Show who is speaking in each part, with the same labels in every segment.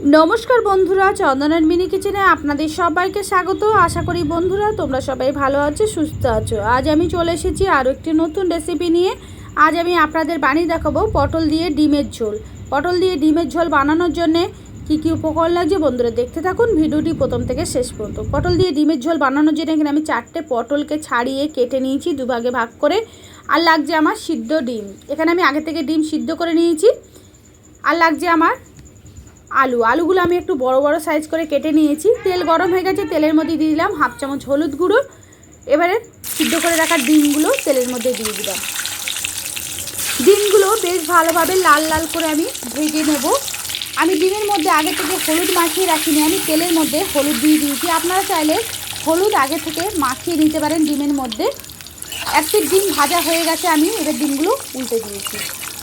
Speaker 1: নমস্কার বন্ধুরা চন্দনের মিনি কিচেনে আপনাদের সবাইকে স্বাগত। আশা করি বন্ধুরা, তোমরা সবাই ভালো আছো, সুস্থ আছো। আজ আমি চলে এসেছি আরও একটি নতুন রেসিপি নিয়ে। আজ আমি আপনাদের বানিয়ে দেখাবো পটল দিয়ে ডিমের ঝোল। পটল দিয়ে ডিমের ঝোল বানানোর জন্যে কী কী উপকরণ লাগছে বন্ধুরা দেখতে থাকুন। ভিডিওটি প্রথম থেকে শেষ পর্যন্ত। পটল দিয়ে ডিমের ঝোল বানানোর জন্য এখানে আমি চারটে পটলকে ছাড়িয়ে কেটে নিয়েছি, দুভাগে ভাগ করে। আর লাগছে আমার সিদ্ধ ডিম। এখানে আমি আগে থেকে ডিম সিদ্ধ করে নিয়েছি। আর লাগছে আমার আলু। আলুগুলো আমি একটু বড় বড় সাইজ করে কেটে নিয়েছি। তেল গরম হয়ে গেছে, তেলের মধ্যে দিয়ে দিলাম হাফ চামচ হলুদ গুঁড়ো। এবারে সিদ্ধ করে রাখা ডিমগুলো তেলের মধ্যে দিয়ে দিলাম। ডিমগুলো বেশ ভালোভাবে লাল লাল করে আমি ভেজে নেব। আমি ডিমের মধ্যে আগে থেকে হলুদ মাখিয়ে রাখিনি, আমি তেলের মধ্যে হলুদ দিয়ে দিয়েছি। আপনারা চাইলে হলুদ আগে থেকে মাখিয়ে নিতে পারেন ডিমের মধ্যে। এক ডিম ভাজা হয়ে গেছে, আমি এবার ডিমগুলো উল্টে দিয়েছি।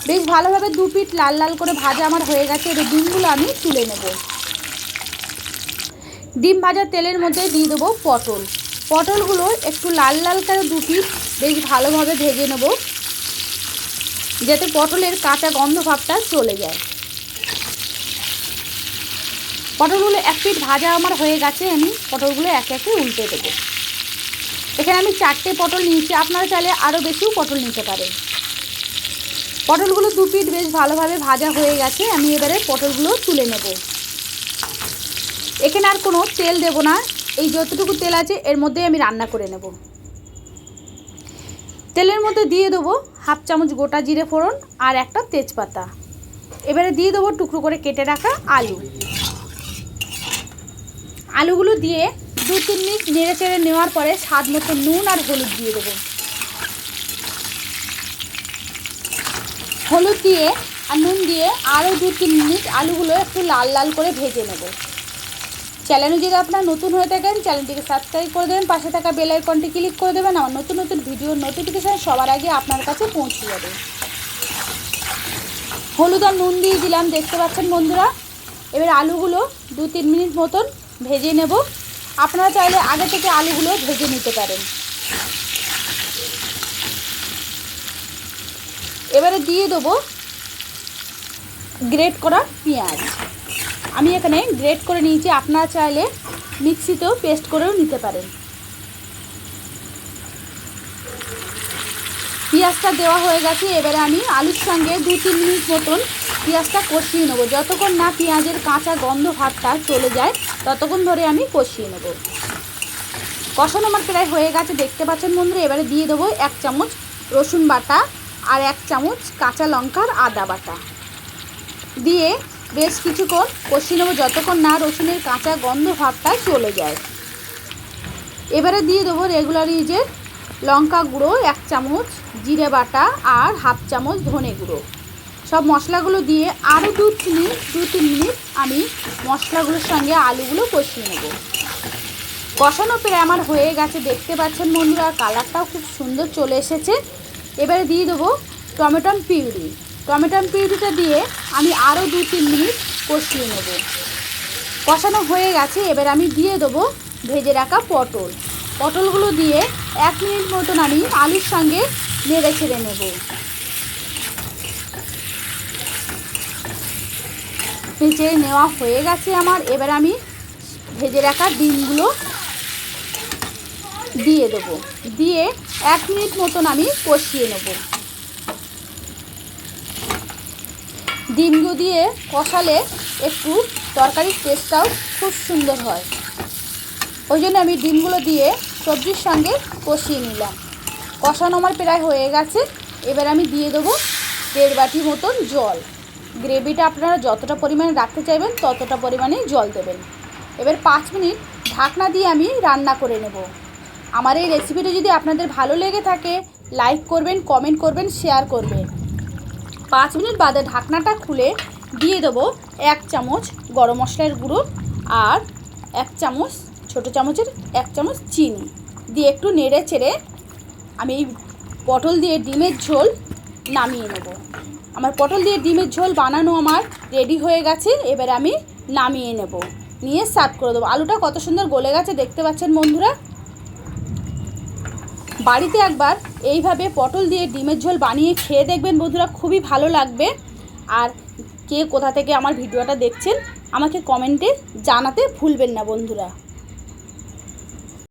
Speaker 1: বেশ ভালোভাবে দু পিট লাল লাল করে ভাজা আমার হয়ে গেছে। এবার ডিমগুলো আমি তুলে নেব। ডিম ভাজা তেলের মধ্যে দিয়ে দেবো পটল। পটলগুলো একটু লাল লাল করে দু পিট বেশ ভালোভাবে ভেজে নেব, যাতে পটলের কাঁচা গন্ধ ভাবটা চলে যায়। পটলগুলো এক পিট ভাজা আমার হয়ে গেছে, আমি পটলগুলো একে একে উল্টে দেবো। এখানে আমি চারটে পটল নিয়েছি, আপনারা চাইলে আরও বেশিও পটল নিতে পারেন। পটলগুলো দু পিট বেশ ভালোভাবে ভাজা হয়ে গেছে, আমি এবারে পটলগুলো তুলে নেব। এখানে আর কোনো তেল দেব না, এই যতটুকু তেল আছে এর মধ্যে আমি রান্না করে নেব। তেলের মধ্যে দিয়ে দেবো হাফ চামচ গোটা জিরে ফোড়ন আর একটা তেজপাতা। এবারে দিয়ে দেবো টুকরো করে কেটে রাখা আলু। আলুগুলো দিয়ে দু তিন মিনিট নেড়ে চেড়ে নেওয়ার পরে স্বাদ মতো নুন আর হলুদ দিয়ে দেবো। হলুদ দিয়ে আর নুন দিয়ে আরও দু তিন মিনিট আলুগুলো একটু লাল লাল করে ভেজে নেব। চ্যানেলে যদি আপনার নতুন হয়ে থাকেন চ্যানেলটিকে সাবস্ক্রাইব করে দেবেন, পাশে থাকা বেল আইকনটি ক্লিক করে দেবেন আমার নতুন নতুন ভিডিওর নোটিফিকেশান সবার আগে আপনার কাছে পৌঁছে যাবে। হলুদ আর নুন দিয়ে দিলাম, দেখতে পাচ্ছেন বন্ধুরা? এবার আলুগুলো দু তিন মিনিট মতন ভেজে নেব। আপনারা চাইলে আগে থেকে আলুগুলো ভেজে নিতে পারেন। এবারে দিয়ে দেবো গ্রেট করা পেঁয়াজ। আমি এখানে গ্রেট করে নিয়েছি, আপনারা চাইলে মিক্সিতেও পেস্ট করেও নিতে পারেন। পেঁয়াজটা দেওয়া হয়ে গেছে, এবারে আমি আলুর সঙ্গে দু তিন মিনিট মতন পেঁয়াজটা কষিয়ে নেব। যতক্ষণ না পেঁয়াজের কাঁচা গন্ধ ভাবটা চলে যায়, ততক্ষণ ধরে আমি কষিয়ে নেব। কষানো আমার প্রায় হয়ে গেছে, দেখতে পাচ্ছেন বন্ধুরা? এবারে দিয়ে দেবো এক চামচ রসুন বাটা আর এক চামচ কাঁচা লঙ্কার আদা বাটা। দিয়ে বেশ কিছুক্ষণ কষিয়ে নেব যতক্ষণ না রসুনের কাঁচা গন্ধ ভাবটা চলে যায়। এবারে দিয়ে দেবো রেগুলার ইউজের লঙ্কা গুঁড়ো, এক চামচ জিরে বাটা আর হাফ চামচ ধনে গুঁড়ো। সব মশলাগুলো দিয়ে আরও দু মিনিট দু তিন মিনিট আমি মশলাগুলোর সঙ্গে আলুগুলো কষিয়ে নেব। কষানো প্রায় আমার হয়ে গেছে, দেখতে পাচ্ছেন বন্ধুরা, কালারটাও খুব সুন্দর চলে এসেছে। এবারে দিয়ে দেবো টমেটম পিউরি। টমেটম পিউরিটা দিয়ে আমি আরও দু তিন মিনিট কষিয়ে নেব। কষানো হয়ে গেছে, এবার আমি দিয়ে দেবো ভেজে রাখা পটল। পটলগুলো দিয়ে এক মিনিট মতন আমি আলুর সঙ্গে নেড়ে ছেড়ে নেব। ভেজে নেওয়া হয়ে গেছে আমার। এবার আমি ভেজে রাখা ডিমগুলো দিয়ে দেবো। দিয়ে এক মিনিট মতন আমি কষিয়ে নেব। ডিমগুলো দিয়ে কষালে একটু তরকারির টেস্টটাও খুব সুন্দর হয়। ওই জন্য আমি ডিমগুলো দিয়ে সবজির সঙ্গে কষিয়ে নিলাম। কষানো আমার প্রায় হয়ে গেছে। এবার আমি দিয়ে দেবো দেড় বাটি মতন জল। গ্রেভিটা আপনারা যতটা পরিমাণে রাখতে চাইবেন, ততটা পরিমাণে জল দেবেন। এবার পাঁচ মিনিট ঢাকনা দিয়ে আমি রান্না করে নেব। আমার এই রেসিপিটা যদি আপনাদের ভালো লেগে থাকে লাইক করবেন কমেন্ট করবেন শেয়ার করবেন। পাঁচ মিনিট বাদে ঢাকনাটা খুলে দিয়ে দেবো এক চামচ গরম মশলার গুঁড়ো আর এক চামচ, ছোটো চামচের এক চামচ চিনি। দিয়ে একটু নেড়ে চেড়ে আমি পটল দিয়ে ডিমের ঝোল নামিয়ে নেব। আমার পটল দিয়ে ডিমের ঝোল বানানো আমার রেডি হয়ে গেছে, এবার আমি নামিয়ে নেব। নিয়ে সার্ভ করে দেবো। আলুটা কত সুন্দর গলে গেছে, দেখতে পাচ্ছেন বন্ধুরা? বাড়িতে একবার এইভাবে পটল দিয়ে ডিমের ঝোল বানিয়ে খেয়ে দেখবেন বন্ধুরা, খুবই ভালো লাগবে। আর কে কোথা থেকে আমার ভিডিওটা দেখছেন, আমাকে কমেন্টে জানাতে ভুলবেন না বন্ধুরা।